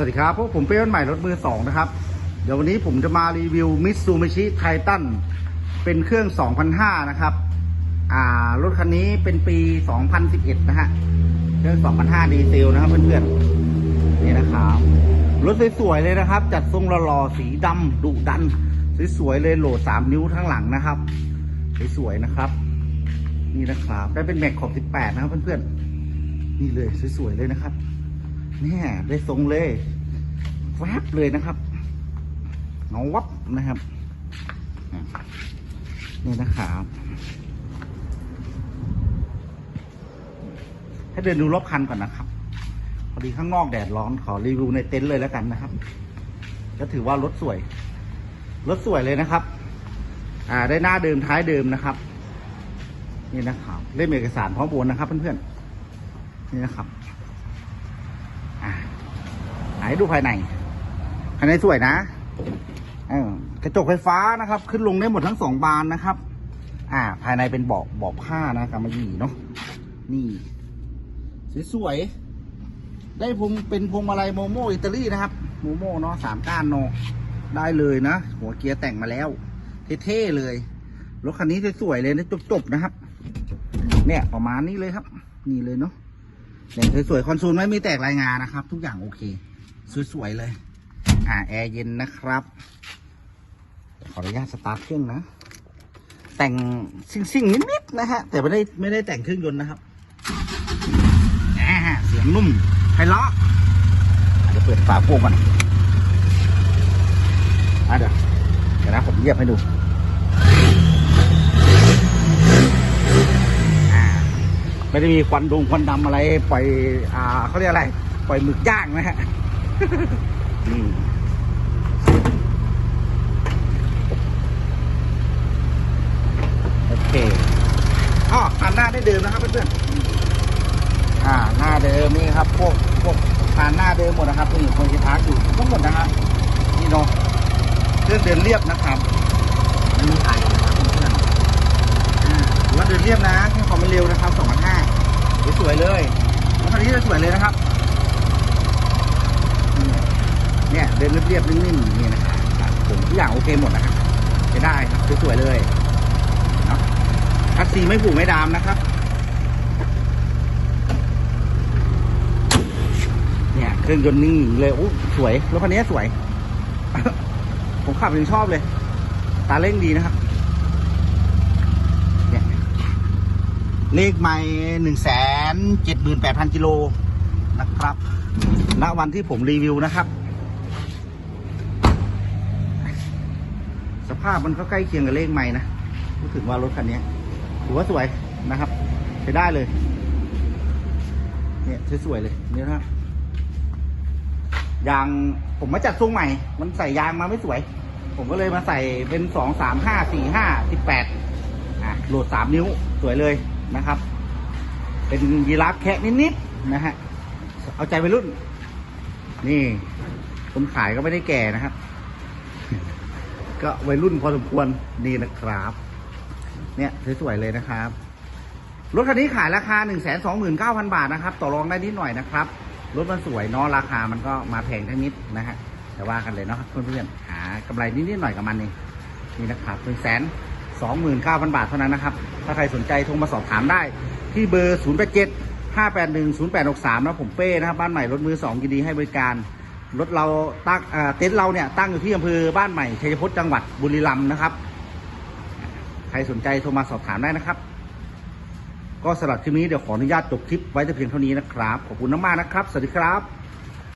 สวัสดีครับพวกผมเป้วันใหม่รถมือสองนะครับ เดี๋ยววันนี้ผมจะมารีวิวมิตซูมิชิไททันเป็นเครื่อง 2005 นะครับ อ่ารถคันนี้เป็นปี 2011 นะฮะ เครื่อง 2005 ดีเซลนะครับเพื่อนๆ นี่นะครับ รถสวยๆเลยนะครับ จัดทรงหล่อๆสีดำดุดัน สวยๆเลยโหลด 3 นิ้วทั้งหลังนะครับ สวยๆนะครับ นี่นะครับ ได้เป็นแม็กขอบ 18 นะครับเพื่อนๆ นี่เลยสวยๆเลยนะครับ เนี่ยได้ทรงเลยแวบเลยนะครับเงาวับนะครับนี่นะครับให้เดินดูรอบคันก่อนนะครับ พอดีข้างนอกแดดร้อนขอรีวิวในเต็นท์เลยแล้วกันนะครับ ก็ถือว่ารถสวย รถสวยเลยนะครับ อ่าได้หน้าเดิมท้ายเดิมนะครับ นี่นะครับเล่มเอกสารพร้อมโอนนะครับเพื่อนๆนี่นะครับ ไหนดูภายใน ภายในสวยนะกระจกไฟฟ้านะครับ ขึ้นลงได้หมดทั้งสองบานนะครับ อ่า ภายในเป็นเบาะเบาะผ้านะกำมะหยี่เนาะนี่สวยๆได้พวงเป็นพวงมาลัยโมโมอิตาลีนะครับโมโมเนาะสามก้านเนาะได้เลยนะ หัวเกียร์แต่งมาแล้ว เท่ๆเลยรถคันนี้สวยๆเลยนะจบๆนะครับ เนี่ยประมาณนี้เลยครับ นี่เลยเนาะแต่งสวยๆคอนโซลไม่มีแตกรายงานนะครับ ทุกอย่างโอเค สวยๆเลย อ่าแอร์เย็นนะครับ ขออนุญาตสตาร์ทเครื่องนะ แต่งซิ่งๆนิดๆนะฮะ แต่ไม่ได้ไม่ได้แต่งเครื่องยนต์นะครับอ่าเสียงนุ่มไพเราะเดี๋ยวเปิดฝาโป่งก่อนอะเดี๋ยวเดี๋ยวนะผมเยียบให้ดูไม่ได้มีควันดงควันดำอะไรปล่อยอ่าเขาเรียกอะไร ปล่อยหมึกย่างนะฮะ โอเคอ๋อผ่านหน้าได้เดิมนะครับเพื่อนๆอ่า หน้าเดิมนี่ครับ พวกพวกผ่านหน้าเดิมหมดนะครับนี่คนที่พักอยู่ทั้งหมดนะครับนี่เนาะเครื่องเดินเรียบนะครับไม่มีไอนะครับเพื่อนๆอ่าถือว่าเดินเรียบนะแค่ความไม่เร็วนะครับสองพันห้าสวยๆเลยรถคันนี้จะสวยเลยนะครับ เนี่ยเดินเรียบๆนิ่มๆนี่นะครับผมทุกอย่างโอเคหมดนะครับใช้ได้ครับสวยๆเลยเนาะคัสซีไม่ผูกไม่ดามนะครับ เนี่ยเครื่องยนต์นิ่งเลยโอ้สวยรถคันนี้สวย ผมขับยังชอบเลย ตาเร่งดีนะครับเนี่ยเลขไม่หนึ่งแสนเจ็ดหมื่นแปดพันกิโลนะครับณวันที่ผมรีวิวนะครับ สภาพมันก็ใกล้เคียงกับเลขไม่นะพูดถึงว่ารถคันนี้ถือว่าสวยนะครับใช้ได้เลย เนี่ยสวยๆเลยนี่นะยางผมมาจัดทรงใหม่ มันใส่ยางมาไม่สวย ผมก็เลยมาใส่เป็นสองสามห้าสี่ห้าสิบแปดอะโหลดสามนิ้วสวยเลยนะครับ เป็นยีราฟแคะนิดๆนะฮะเอาใจไปรุ่น นี่คนขายก็ไม่ได้แก่นะครับ ก็วัยรุ่นพอสมควรนี่นะครับ เนี่ยสวยๆเลยนะครับ รถคันนี้ขายราคา 1 2 9 0 0 0 บาทนะครับ ต่อรองได้นิดหน่อยนะครับ รถมันสวยเนาะราคามันก็มาแพงทั้งนิดนะฮะแต่ว่ากันเลยเนาะเพื่อนๆหากำไรนิดๆหน่อยกับมันเองนี่นะครับหนึ่งแสนสองหมื่นเก้าพันบาทเท่านั้นนะครับ ถ้าใครสนใจโทรมาสอบถามได้ ที่เบอร์0 8 7 5 8 1 0 8 6 3นะผมเป้นะครับบ้านใหม่รถมือสองยินดีให้บริการ รถเราตั้งเต็นท์เราเนี่ยตั้งอยู่ที่อำเภอบ้านใหม่ชัยพจน์จังหวัดบุรีรัมย์นะครับ ใครสนใจโทรมาสอบถามได้นะครับ ก็สำหรับคลิปนี้เดี๋ยวขออนุญาตจบคลิปไว้แต่เพียงเท่านี้นะครับ ขอบคุณมากๆนะครับ สวัสดีครับ